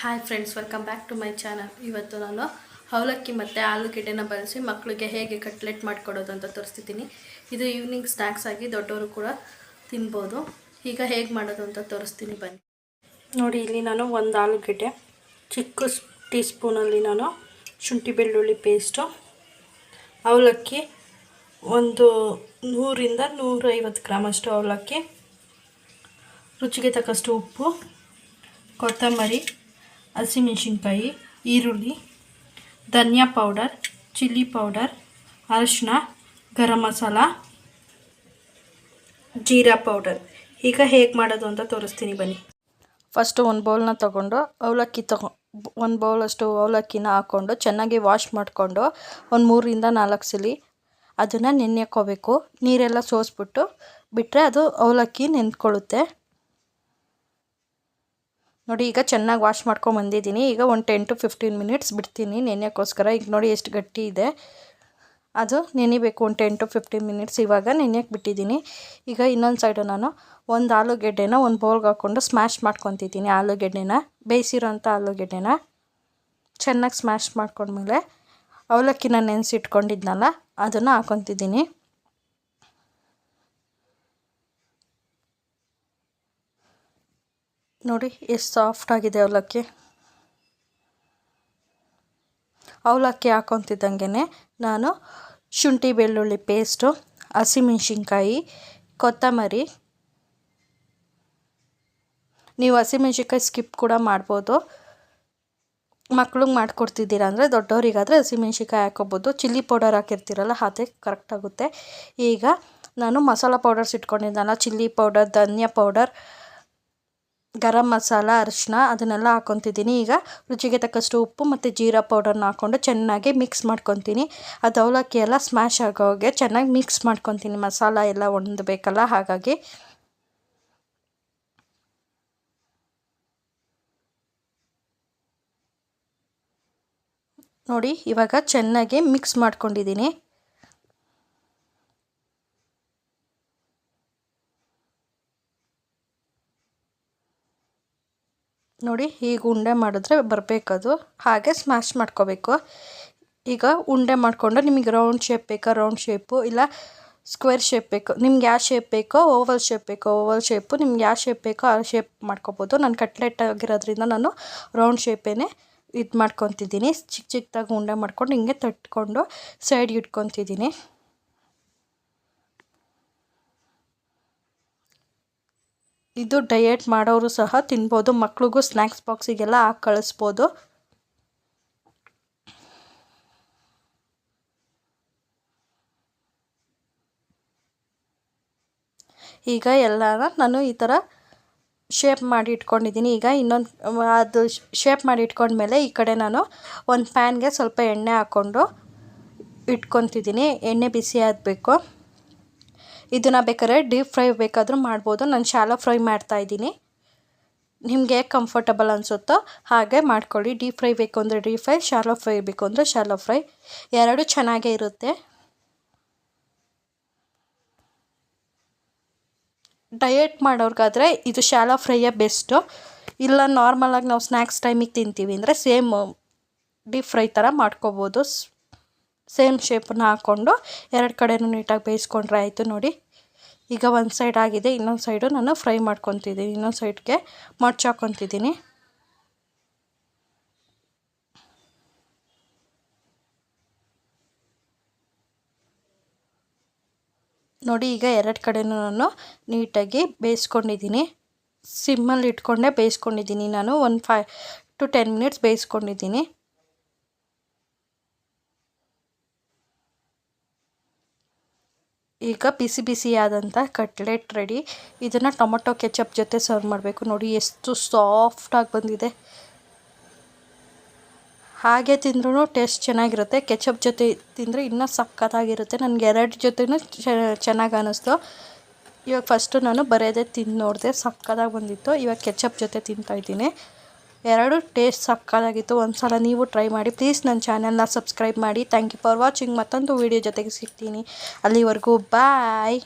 Hi friends welcome back to my channel ಇವತ್ತು ನಾನು ಅವಲಕ್ಕಿ ಮತ್ತು ಆಲೂಗೆಡ್ಡೆನ ಬಳಸಿ ಮಕ್ಕಳಿಗೆ ಹೇಗೆ ಕಟ್ಲೆಟ್ ಮಾಡಿಕೊಡೋದು ಅಂತ ತೋರಿಸ್ತಿದ್ದೀನಿ. ಇದು ಈವ್ನಿಂಗ್ ಸ್ನ್ಯಾಕ್ಸ್ ಆಗಿ ದೊಡ್ಡವರು ಕೂಡ ತಿನ್ಬೋದು. ಈಗ ಹೇಗೆ ಮಾಡೋದು ಅಂತ ತೋರಿಸ್ತೀನಿ ಬನ್ನಿ. ನೋಡಿ, ಇಲ್ಲಿ ನಾನು ಒಂದು ಆಲೂಗೆಡ್ಡೆ, ಚಿಕ್ಕ ಟೀ ಸ್ಪೂನಲ್ಲಿ ನಾನು ಶುಂಠಿ ಬೆಳ್ಳುಳ್ಳಿ ಪೇಸ್ಟು ಅವಲಕ್ಕಿ ಒಂದು ನೂರಿಂದ ನೂರೈವತ್ತು ಗ್ರಾಮಷ್ಟು ಅವಲಕ್ಕಿ, ರುಚಿಗೆ ತಕ್ಕಷ್ಟು ಉಪ್ಪು, ಕೊತ್ತಂಬರಿ ಹಸಿಮೆಣಸಿನ್ಕಾಯಿ, ಈರುಳ್ಳಿ, ಧನಿಯಾ ಪೌಡರ್, ಚಿಲ್ಲಿ ಪೌಡರ್ ಅರಶಿನ ಗರಂ ಮಸಾಲ, ಜೀರಾ ಪೌಡರ್. ಈಗ ಹೇಗೆ ಮಾಡೋದು ಅಂತ ತೋರಿಸ್ತೀನಿ ಬನ್ನಿ. ಫಸ್ಟು ಒಂದು ಬೌಲ್ನ ತೊಗೊಂಡು ಅವಲಕ್ಕಿ ತಗೊ, ಒಂದು ಬೌಲಷ್ಟು ಅವಲಕ್ಕಿನ ಹಾಕ್ಕೊಂಡು ಚೆನ್ನಾಗಿ ವಾಶ್ ಮಾಡಿಕೊಂಡು ಒಂದು ಮೂರರಿಂದ ನಾಲ್ಕು ಸಲಿ ಅದನ್ನು ನೆನೆಯಕ್ಕೋಬೇಕು ನೀರೆಲ್ಲ ಸೋಸ್ಬಿಟ್ಟು ಬಿಟ್ಟರೆ ಅದು ಅವಲಕ್ಕಿ ನೆಂದ್ಕೊಳ್ಳುತ್ತೆ ನೋಡಿ, ಈಗ ಚೆನ್ನಾಗಿ ವಾಶ್ ಮಾಡ್ಕೊಂಡು ಬಂದಿದ್ದೀನಿ. ಈಗ ಒಂದು ಟೆನ್ ಟು ಫಿಫ್ಟೀನ್ ಮಿನಿಟ್ಸ್ ಬಿಡ್ತೀನಿ ನೆನೆಯೋಕ್ಕೋಸ್ಕರ ಈಗ ನೋಡಿ ಎಷ್ಟು ಗಟ್ಟಿ ಇದೆ. ಅದು ನೆನಿಬೇಕು ಒಂದು ಟೆನ್ ಟು ಫಿಫ್ಟೀನ್ ಮಿನಿಟ್ಸ್ ಇವಾಗ ನೆನೆಯೋಕ್ಕೆ ಬಿಟ್ಟಿದ್ದೀನಿ. ಈಗ ಇನ್ನೊಂದು ಸೈಡು ನಾನು ಒಂದು ಆಲೂಗೆಡ್ಡೆನ ಒಂದು ಬೌಲ್ಗೆ ಹಾಕ್ಕೊಂಡು ಸ್ಮ್ಯಾಶ್ ಮಾಡ್ಕೊತಿದ್ದೀನಿ ಆಲೂಗೆಡ್ಡೆನ. ಬೇಯಿಸಿರೋಂಥ ಆಲೂಗೆಡ್ಡೆನ ಚೆನ್ನಾಗಿ ಸ್ಮ್ಯಾಶ್ ಮಾಡ್ಕೊಂಡ್ಮೇಲೆ ಅವಲಕ್ಕಿನ ನೆನೆಸಿಟ್ಕೊಂಡಿದ್ನಲ್ಲ, ಅದನ್ನು ಹಾಕ್ಕೊತಿದ್ದೀನಿ ನೋಡಿ, ಎಷ್ಟು ಸಾಫ್ಟ್ ಆಗಿದೆ ಅವಲಕ್ಕಿ. ಅವಲಕ್ಕಿ ಹಾಕೊತಿದ್ದಂಗೆ ನಾನು ಶುಂಠಿ, ಬೆಳ್ಳುಳ್ಳಿ ಪೇಸ್ಟು ಹಸಿಮೆಣ್ಸಿನ್ಕಾಯಿ ಕೊತ್ತಂಬರಿ. ನೀವು ಹಸಿಮೆಣ್ಸಿನ್ಕಾಯಿ ಸ್ಕಿಪ್ ಕೂಡ ಮಾಡ್ಬೋದು. ಮಕ್ಳಿಗೆ ಮಾಡಿಕೊಡ್ತಿದ್ದೀರ ಅಂದರೆ ದೊಡ್ಡವರಿಗಾದರೆ ಹಸಿಮೆಣ್ಸಿನ್ಕಾಯಿ ಹಾಕೋಬೋದು. ಚಿಲ್ಲಿ ಪೌಡರ್ ಹಾಕಿರ್ತೀರಲ್ಲ, ಅದೇ ಕರೆಕ್ಟಾಗುತ್ತೆ ಈಗ ನಾನು ಮಸಾಲ ಪೌಡರ್ಸ್ ಇಟ್ಕೊಂಡಿದ್ದಲ್ಲ ಚಿಲ್ಲಿ ಪೌಡರ್, ಧನಿಯಾ ಪೌಡರ್. ಗರಂ ಮಸಾಲ ಅರಿಶಿನ ಅದನ್ನೆಲ್ಲ ಹಾಕ್ಕೊತಿದ್ದೀನಿ ಈಗ ರುಚಿಗೆ ತಕ್ಕಷ್ಟು ಉಪ್ಪು ಮತ್ತು ಜೀರಾ ಪೌಡರ್ನ ಹಾಕ್ಕೊಂಡು ಚೆನ್ನಾಗಿ ಮಿಕ್ಸ್ ಮಾಡ್ಕೊತೀನಿ. ಅದು ಅವಲಕ್ಕಿ ಎಲ್ಲ ಸ್ಮ್ಯಾಶ್ ಆಗೋಗೆ ಚೆನ್ನಾಗಿ ಮಿಕ್ಸ್ ಮಾಡ್ಕೊತೀನಿ. ಮಸಾಲ ಎಲ್ಲ ಹೊಂದಬೇಕಲ್ಲ ಹಾಗಾಗಿ. ನೋಡಿ, ಇವಾಗ ಚೆನ್ನಾಗಿ ಮಿಕ್ಸ್ ಮಾಡ್ಕೊಂಡಿದ್ದೀನಿ. ನೋಡಿ, ಈಗ ಉಂಡೆ ಮಾಡಿದ್ರೆ ಬರಬೇಕದು. ಹಾಗೆ ಸ್ಮ್ಯಾಶ್ ಮಾಡ್ಕೋಬೇಕು. ಈಗ ಉಂಡೆ ಮಾಡಿಕೊಂಡು ನಿಮಗೆ ರೌಂಡ್ ಶೇಪ್ ಬೇಕಾ? ರೌಂಡ್ ಶೇಪು ಇಲ್ಲ ಸ್ಕ್ವೇರ್ ಶೇಪ್ ಬೇಕು. ನಿಮ್ಗೆ ಯಾವ ಶೇಪ್ ಬೇಕೋ ಓವಲ್ ಶೇಪ್ ಬೇಕೋ. ಓವಲ್ ಶೇಪು ನಿಮ್ಗೆ ಯಾವ ಶೇಪ್ ಬೇಕೋ ಆ ಶೇಪ್ ಮಾಡ್ಕೋಬೋದು. ನಾನು ಕಟ್ಲೆಟ್ ಆಗಿರೋದ್ರಿಂದ ನಾನು ರೌಂಡ್ ಶೇಪೇನೆ ಇದು ಮಾಡ್ಕೊತಿದ್ದೀನಿ. ಚಿಕ್ಕ ಚಿಕ್ಕದಾಗಿ ಉಂಡೆ ಮಾಡ್ಕೊಂಡು ಹಿಂಗೆ ತಟ್ಕೊಂಡು ಸೈಡ್ ಇಟ್ಕೊತಿದ್ದೀನಿ. ಇದು ಡಯೆಟ್ ಮಾಡೋರು ಸಹ ತಿನ್ಬೋದು, ಮಕ್ಳಿಗೂ ಸ್ನ್ಯಾಕ್ಸ್ ಬಾಕ್ಸಿಗೆಲ್ಲ ಹಾಕಿ ಕಳಿಸ್ಬೋದು. ಈಗ ಎಲ್ಲನ ನಾನು ಈ ಥರ ಶೇಪ್ ಮಾಡಿ ಇಟ್ಕೊಂಡಿದ್ದೀನಿ. ಈಗ ಇನ್ನೊಂದು, ಅದು ಶೇಪ್ ಮಾಡಿ ಇಟ್ಕೊಂಡ್ಮೇಲೆ ಈ ಕಡೆ ನಾನು ಒಂದು ಪ್ಯಾನ್ಗೆ ಸ್ವಲ್ಪ ಎಣ್ಣೆ ಹಾಕ್ಕೊಂಡು ಇಟ್ಕೊತಿದ್ದೀನಿ. ಎಣ್ಣೆ ಬಿಸಿ ಆಗಬೇಕು. ಇದನ್ನು ಬೇಕಾದ್ರೆ ಡೀಪ್ ಫ್ರೈ ಬೇಕಾದರೂ ಮಾಡ್ಬೋದು. ನಾನು ಶಾಲೋ ಫ್ರೈ ಮಾಡ್ತಾಯಿದ್ದೀನಿ ನಿಮಗೆ ಕಂಫರ್ಟಬಲ್ ಅನಿಸುತ್ತೋ ಹಾಗೆ ಮಾಡ್ಕೊಳ್ಳಿ. ಡೀಪ್ ಫ್ರೈ ಬೇಕು ಅಂದರೆ ಡೀಪ್ ಫ್ರೈ ಶಾಲೋ ಫ್ರೈ ಬೇಕು ಅಂದರೆ ಶಾಲೋ ಫ್ರೈ ಎರಡು ಚೆನ್ನಾಗೇ ಇರುತ್ತೆ. ಡಯೆಟ್ ಮಾಡೋರ್ಗಾದರೆ ಇದು ಶಾಲೋ ಫ್ರೈಯೇ ಬೆಸ್ಟು ಇಲ್ಲ ನಾರ್ಮಲಾಗಿ ನಾವು ಸ್ನ್ಯಾಕ್ಸ್ ಟೈಮಿಗೆ ತಿಂತೀವಿ ಅಂದರೆ ಸೇಮ್ ಡೀಪ್ ಫ್ರೈ ಥರ ಮಾಡ್ಕೋಬೋದು. ಸೇಮ್ ಶೇಪನ್ನ ಹಾಕ್ಕೊಂಡು ಎರಡು ಕಡೆನೂ ನೀಟಾಗಿ ಬೇಯಿಸ್ಕೊಂಡ್ರೆ ಆಯಿತು ನೋಡಿ. ಈಗ ಒಂದು ಸೈಡ್ ಆಗಿದೆ, ಇನ್ನೊಂದು ಸೈಡು ನಾನು ಫ್ರೈ ಮಾಡ್ಕೊತಿದ್ದೀನಿ. ಇನ್ನೊಂದು ಸೈಡ್ಗೆ ಮಡ್ಚಾಕೊತಿದ್ದೀನಿ ನೋಡಿ, ಈಗ ಎರಡು ಕಡೆನೂ ನಾನು ನೀಟಾಗಿ ಬೇಯಿಸ್ಕೊಂಡಿದ್ದೀನಿ. ಸಿಮ್ಮಲ್ಲಿ ಇಟ್ಕೊಂಡೆ ಬೇಯಿಸ್ಕೊಂಡಿದ್ದೀನಿ ನಾನು. ಒಂದು ಫೈ ಟು ಟೆನ್ ಮಿನಿಟ್ಸ್ ಬೇಯಿಸ್ಕೊಂಡಿದ್ದೀನಿ. ಈಗ ಬಿಸಿ ಬಿಸಿಯಾದಂಥ ಕಟ್ಲೆಟ್ ರೆಡಿ ಇದನ್ನು ಟೊಮೊಟೊ ಕೆಚಪ್ ಜೊತೆ ಸರ್ವ್ ಮಾಡಬೇಕು. ನೋಡಿ ಎಷ್ಟು ಸಾಫ್ಟಾಗಿ ಬಂದಿದೆ. ಹಾಗೆ ತಿಂದ್ರೂ ಟೇಸ್ಟ್ ಚೆನ್ನಾಗಿರುತ್ತೆ. ಕೆಚಪ್ ಜೊತೆ ತಿಂದರೆ ಇನ್ನೂ ಸಕ್ಕತ್ತಾಗಿರುತ್ತೆ ನನಗೆ ಎರಡು ಜೊತೆನೂ ಚೆನ್ನಾಗಿ ಅನ್ನಿಸ್ತು ಇವಾಗ ಫಸ್ಟು ನಾನು ಬರೆಯೋದೇ ತಿಂದು ನೋಡಿದೆ ಸಕ್ಕತ್ತಾಗಿ ಬಂದಿತ್ತು. ಇವಾಗ ಕೆಚಪ್ ಜೊತೆ ತಿಂತಾಯಿದ್ದೀನಿ ಎರಡು ಟೇಸ್ಟ್ ಸಕ್ಕತ್ತಾಗಿತ್ತು. ಒಂದು ಸಲ ನೀವು ಟ್ರೈ ಮಾಡಿ ಪ್ಲೀಸ್ ನನ್ನ ಚಾನೆಲ್ನ ಸಬ್ಸ್ಕ್ರೈಬ್ ಮಾಡಿ. ಥ್ಯಾಂಕ್ ಯು ಫಾರ್ ವಾಚಿಂಗ್ ಮತ್ತೊಂದು ವೀಡಿಯೋ ಜೊತೆಗೆ ಸಿಗ್ತೀನಿ. ಅಲ್ಲಿವರೆಗೂ ಬಾಯ್